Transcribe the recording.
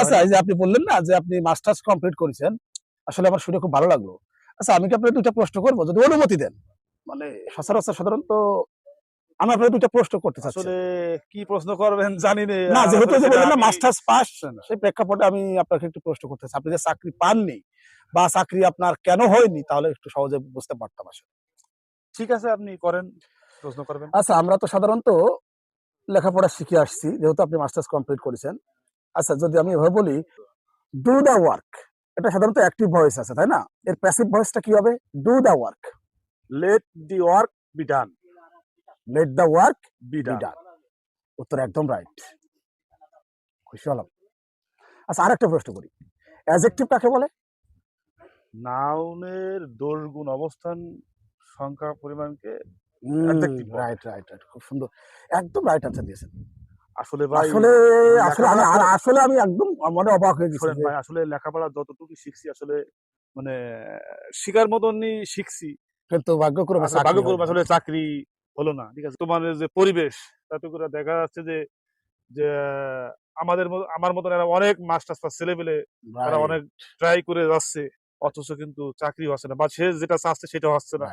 আচ্ছা এই যে আপনি বললেন না যে আপনি মাস্টার্স কমপ্লিট করেছেন আসলে আমার শুনে খুব ভালো লাগল। আচ্ছা আমি কি আপনার দুইটা প্রশ্ন করব? যদি অনুমতি দেন। মানে সচরাচর সাধারণত আমি আপনার দুইটা প্রশ্ন করতে চাচ্ছি। আসলে কি প্রশ্ন করবেন জানি না। না যেহেতু যে বললেন না মাস্টার্স পাস সেই প্রেক্ষাপটে আমি আপনাকে একটু প্রশ্ন করতে চাই আপনি যে চাকরি পাননি বা চাকরি আপনার কেন হয়নি তাহলে একটু সহজে বুঝতে পারতাম আসলে। ঠিক আছে আপনি করেন প্রশ্ন করবেন। আচ্ছা আমরা তো সাধারণত লেখাপড়া শিখে আসছি যেহেতু আপনি মাস্টার্স কমপ্লিট করেছেন। আচ্ছা যদি আমি এভাবে বলি ডু দ্য ওয়ার্ক এটা সাধারণত অ্যাক্টিভ ভয়েস আছে তাই না? এর প্যাসিভ ভয়েসটা কি হবে? Do the work let the work be done let the work be done উত্তর একদম রাইট খুশি হলাম। আচ্ছা আরেকটা প্রশ্ন করি অ্যাজেক্টিভ কাকে বলে? নাউনের দোষ গুণ অবস্থান সংখ্যা পরিমাণকে রাইট রাইট রাইট খুব সুন্দর একদম রাইট আনসার দিয়েছেন। আসলে ভাই আসলে আসলে আমি আসলে আমি একদম মানে অবাক হয়ে গেছি ভাই আসলে লেখাপড়া যতটুকু শিখছি আসলে মানে শিকার মতনই শিখছি। কিন্তু ভাগ্যক্রমে চাকরি ভাগ্যক্রমে হলো না। আসলে চাকরি হলো না ঠিক আছে? তোমার যে পরিবেশ তাতে করে দেখা যাচ্ছে যে যে আমাদের আমার মতন এরা অনেক মাস্টার্স পাস ছেলে পেলে তারা অনেক ট্রাই করে যাচ্ছে অথচ কিন্তু চাকরি হচ্ছে না বা সে যেটা চাচ্ছে সেটা হচ্ছে না।